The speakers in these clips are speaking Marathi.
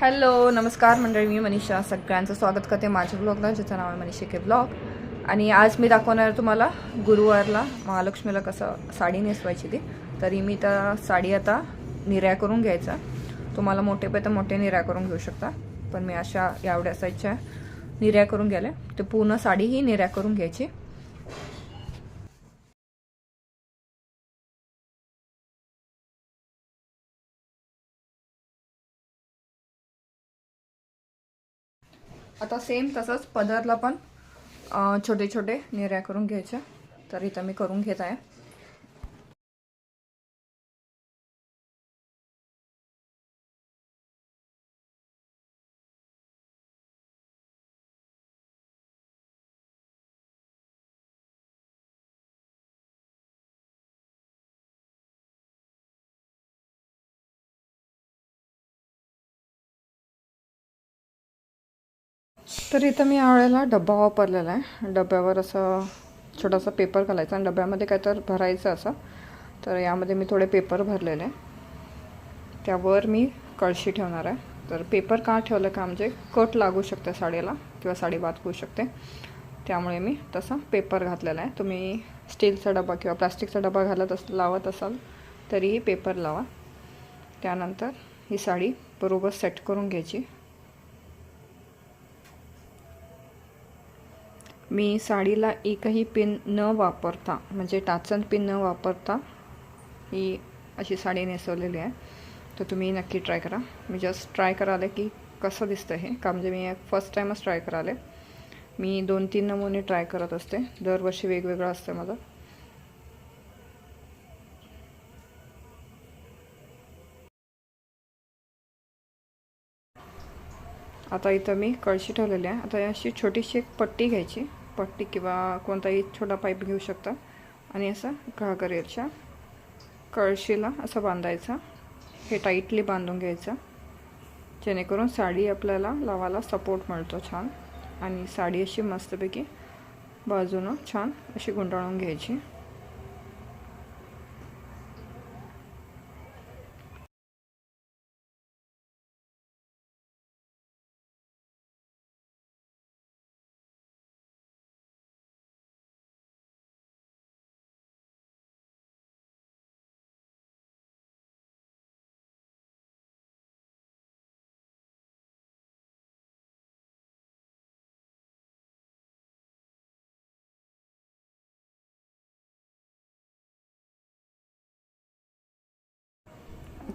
हॅलो नमस्कार मंडळी मी मनीषा. सगळ्यांचं स्वागत करते माझ्या ब्लॉगला ज्याचं नाव आहे मनीषा के ब्लॉग आणि आज मी दाखवणार तुम्हाला गुरुवारला महालक्ष्मीला कसं साडी नेसवायची ती. तरी मी त्या साडी आता निर्या करून घ्यायचा. तुम्हाला मोठे पण तर मोठे निर्या करून घेऊ शकता पण मी अशा एवढ्या साईजच्या निर्या करून गेल्या ते पूर्ण साडी ही निर्या करून घ्यायची. आता सेम तसंच पदरला पण छोटे छोटे निर्या करून घ्यायच्या. तर इथं मी करून घेत आहे. तर इथं मी यावेळेला डब्बा वापरलेला आहे. डब्यावर असं छोटासा पेपर घालायचा आणि डब्यामध्ये काय तर भरायचं असं. तर यामध्ये मी थोडे पेपर भरलेले. त्यावर मी कळशी ठेवणार आहे. तर पेपर का ठेवलं का म्हणजे कट लागू शकते साडीला किंवा साडी बाद होऊ शकते. त्यामुळे मी तसा पेपर घातलेला आहे. तुम्ही स्टीलचा डबा किंवा प्लास्टिकचा डबा घालत अस लावत असाल तरीही पेपर लावा. त्यानंतर ही साडी बरोबर सेट करून घ्यायची. मी साडीला एकही पिन न वापरता म्हणजे टाचन पिन न वापरता ही अशी साडी नेसवलेली आहे. तर तुम्ही नक्की ट्राय करा. मी जस्ट ट्राय कराले की कसं दिसतं हे. का म्हणजे मी फर्स्ट टाईमच ट्राय कराले. मी दोन तीन नमुने ट्राय करत असते. दरवर्षी वेगवेगळं असतं माझं. आता इथं मी कळशी ठेवलेली आहे. आता अशी छोटीशी एक पट्टी घ्यायची. पट्टी किंवा कोणताही छोटा पाईप घेऊ शकता. आणि असं घागरेच्या कळशीला असं बांधायचं. हे टाईटली बांधून घ्यायचं. जेणेकरून साडी आपल्याला लावायला सपोर्ट मिळतो छान. आणि साडी अशी मस्तपैकी बाजूनं छान अशी गुंडाळून घ्यायची.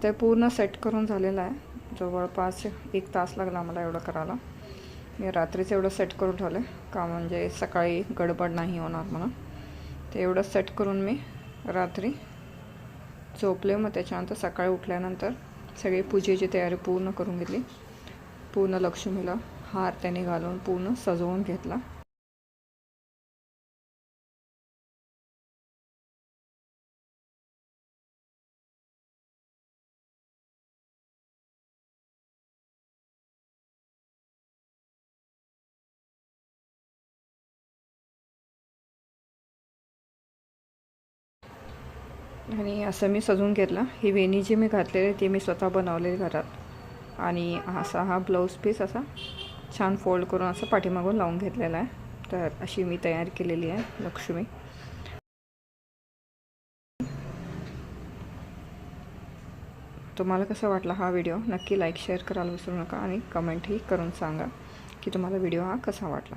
ते पूर्ण सेट करून झालेलं आहे. जवळपास एक तास लागला मला एवढं करायला. मी रात्रीच एवढं सेट करून ठेवलं का म्हणजे सकाळी गडबड नाही होणार म्हणून. ते एवढं सेट करून मी रात्री झोपले. मग त्याच्यानंतर सकाळी उठल्यानंतर सगळी पूजेची तयारी पूर्ण करून घेतली. पूर्ण लक्ष्मीला हार त्याने घालून पूर्ण सजवून घेतला. आणि असं मी सजून घेतलं. ही वेणी जी मी घातलेली ती मी स्वतः बनवलेली घरात. आणि असा हा ब्लाऊज पीस असा छान फोल्ड करून असं पाठीमागून लावून घेतलेला आहे. तर अशी मी तयार केलेली आहे लक्ष्मी. तुम्हाला कसा वाटला हा व्हिडिओ? नक्की लाईक शेअर करायला विसरू नका आणि कमेंटही करून सांगा की तुम्हाला व्हिडिओ हा कसा वाटला.